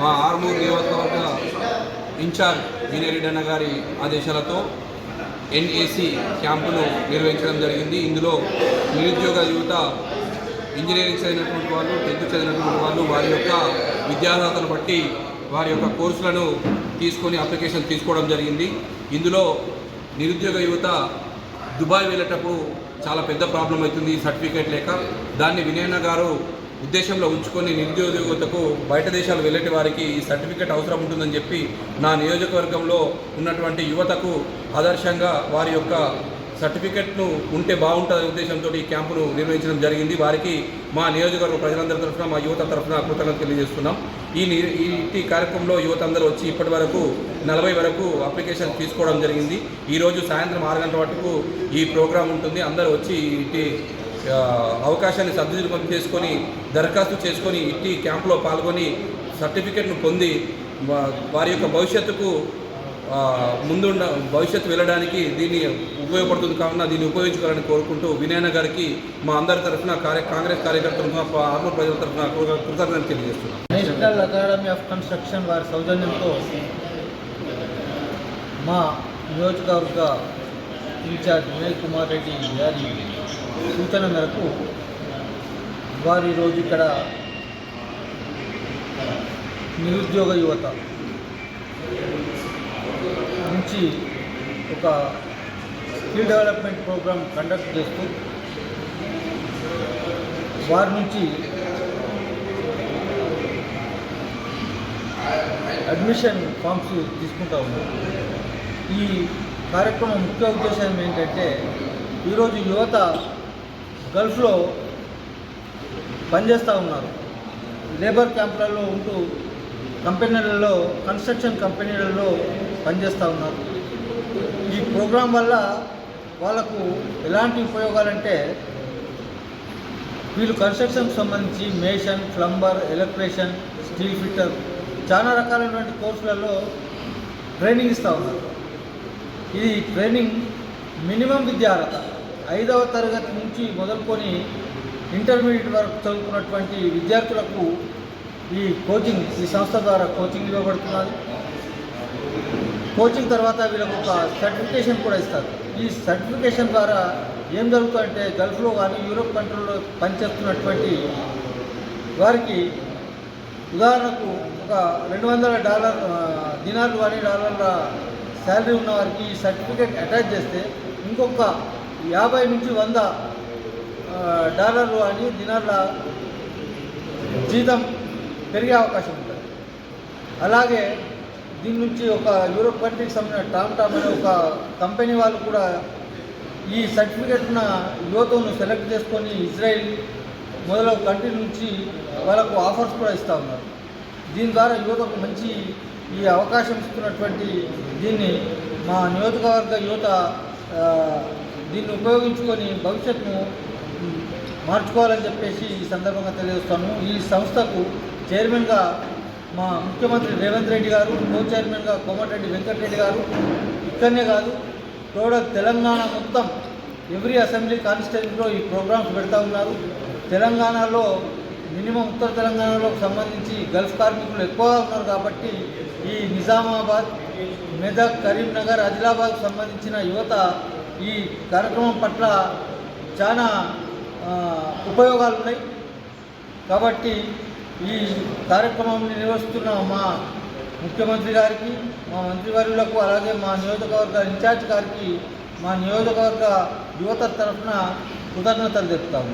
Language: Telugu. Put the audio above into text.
మా ఆర్మూర్ నియోజకవర్గ ఇన్ఛార్జ్ వినయరెడ్డి అన్న గారి ఆదేశాలతో ఎన్ఏసి క్యాంపును నిర్వహించడం జరిగింది. ఇందులో నిరుద్యోగ యువత ఇంజనీరింగ్ చదివినటువంటి వాళ్ళు టెన్త్ చదివినటువంటి వాళ్ళు వారి యొక్క విద్యార్హతను బట్టి వారి యొక్క కోర్సులను తీసుకొని అప్లికేషన్ తీసుకోవడం జరిగింది. ఇందులో నిరుద్యోగ యువత దుబాయ్ వెళ్ళేటప్పుడు చాలా పెద్ద ప్రాబ్లం అవుతుంది సర్టిఫికేట్ లేక. దాన్ని వినయన్న గారు ఉద్దేశంలో ఉంచుకొని నిరుద్యోగతకు బయట దేశాలు వెళ్ళేటి వారికి ఈ సర్టిఫికేట్ అవసరం ఉంటుందని చెప్పి నా నియోజకవర్గంలో ఉన్నటువంటి యువతకు ఆదర్శంగా వారి యొక్క సర్టిఫికెట్ను ఉంటే బాగుంటుందనే ఉద్దేశంతో ఈ క్యాంపును నిర్వహించడం జరిగింది. వారికి మా నియోజకవర్గ ప్రజలందరి తరఫున మా యువత తరఫున కృతజ్ఞత తెలియజేస్తున్నాం. ఈ ఈ కార్యక్రమంలో యువత అందరూ వచ్చి ఇప్పటి వరకు నలభై వరకు అప్లికేషన్ తీసుకోవడం జరిగింది. ఈరోజు సాయంత్రం ఆరు గంటల వరకు ఈ ప్రోగ్రాం ఉంటుంది. అందరూ వచ్చి ఇట్టి అవకాశాన్ని సద్వినియోగం చేసుకొని దరఖాస్తు చేసుకొని ఇట్టి క్యాంపులో పాల్గొని సర్టిఫికెట్ను పొంది వారి యొక్క భవిష్యత్తుకు ముందున్న భవిష్యత్తు వెళ్ళడానికి దీన్ని ఉపయోగపడుతుంది కావున దీన్ని ఉపయోగించుకోవాలని కోరుకుంటూ వినయన గారికి మా అందరి తరఫున కార్య కాంగ్రెస్ కార్యకర్తల ఆర్మూర్ ప్రజల తరఫున కృతజ్ఞతలు తెలియజేస్తున్నాం. నేషనల్ అకాడమీ ఆఫ్ కన్స్ట్రక్షన్ వారి సౌజన్యంతో మా నియోజకవర్గ ఇన్ఛార్జ్ వినయ్ కుమార్ రెడ్డి గారి సూచన మేరకు వారు ఈరోజు ఇక్కడ నిరుద్యోగ యువత నుంచి ఒక స్కిల్ డెవలప్మెంట్ ప్రోగ్రామ్ కండక్ట్ చేస్తూ వారి నుంచి అడ్మిషన్ ఫామ్స్ తీసుకుంటా ఉన్నారు. ఈ కార్యక్రమం ముఖ్య ఉద్దేశం ఏంటంటే ఈరోజు యువత గల్ఫ్లో పనిచేస్తూ ఉన్నారు. లేబర్ క్యాంపులలో ఉంటూ కంపెనీలలో కన్స్ట్రక్షన్ కంపెనీలలో పనిచేస్తూ ఉన్నారు. ఈ ప్రోగ్రాం వల్ల వాళ్ళకు ఎలాంటి ఉపయోగాలంటే వీళ్ళు కన్స్ట్రక్షన్కి సంబంధించి mason plumber electrician steel fitter చాలా రకాలైనటువంటి కోర్సులలో ట్రైనింగ్ ఇస్తూ ఉన్నారు. ఈ ట్రైనింగ్ మినిమం విద్యార్హత. ఐదవ తరగతి నుంచి మొదలుకొని ఇంటర్మీడియట్ వరకు చదువుకున్నటువంటి విద్యార్థులకు ఈ కోచింగ్ ఈ సంస్థ ద్వారా కోచింగ్ ఇవ్వబడుతున్నది. కోచింగ్ తర్వాత వీళ్ళకు ఒక సర్టిఫికేషన్ కూడా ఇస్తారు. ఈ సర్టిఫికేషన్ ద్వారా ఏం జరుగుతుందంటే గల్ఫ్లో కానీ యూరోప్ కంట్రీలో పనిచేస్తున్నటువంటి వారికి ఉదాహరణకు ఒక రెండు వందల డాలర్ దినాలు కానీ డాలర్ల శాలరీ ఉన్న వారికి ఈ సర్టిఫికేట్ అటాచ్ చేస్తే ఇంకొక యాభై నుంచి వంద డాలర్లు అని దినాల జీతం పెరిగే అవకాశం ఉంటుంది. అలాగే దీని నుంచి ఒక యూరోప్ కంట్రీకి సంబంధించిన టామ్ టామ్ అనే ఒక కంపెనీ వాళ్ళు కూడా ఈ సర్టిఫికేట్ యువతను సెలెక్ట్ చేసుకొని ఇజ్రాయిల్ మొదలగు కంట్రీ నుంచి వాళ్ళకు ఆఫర్స్ కూడా ఇస్తూ ఉన్నారు. దీని ద్వారా యువతకు మంచి ఈ అవకాశం ఇస్తున్నటువంటి దీన్ని మా నియోజకవర్గ యువత దీన్ని ఉపయోగించుకొని భవిష్యత్తును మార్చుకోవాలని చెప్పేసి ఈ సందర్భంగా తెలియజేస్తాను. ఈ సంస్థకు చైర్మన్గా మా ముఖ్యమంత్రి రేవంత్ రెడ్డి గారు కో చైర్మన్గా కోమటిరెడ్డి వెంకటరెడ్డి గారు ఇక్కడనే కాదు టోటల్ తెలంగాణ మొత్తం ఎవ్రీ అసెంబ్లీ కాన్స్టిట్యూన్సీలో ఈ ప్రోగ్రామ్స్ పెడతా ఉన్నారు. తెలంగాణలో మినిమం ఉత్తర తెలంగాణలోకి సంబంధించి గల్ఫ్ కార్మికులు ఎక్కువగా ఉన్నారు కాబట్టి ఈ నిజామాబాద్ మెదక్ కరీంనగర్ ఆదిలాబాద్కు సంబంధించిన యువత ఈ కార్యక్రమం పట్ల చాలా ఉపయోగాలు ఉన్నాయి కాబట్టి ఈ కార్యక్రమం నిర్వహిస్తున్న మా ముఖ్యమంత్రి గారికి మా మంత్రివర్యులకు అలాగే మా నియోజకవర్గ ఇన్ఛార్జ్ గారికి మా నియోజకవర్గ యువత తరఫున కృతజ్ఞతలు చెప్తాము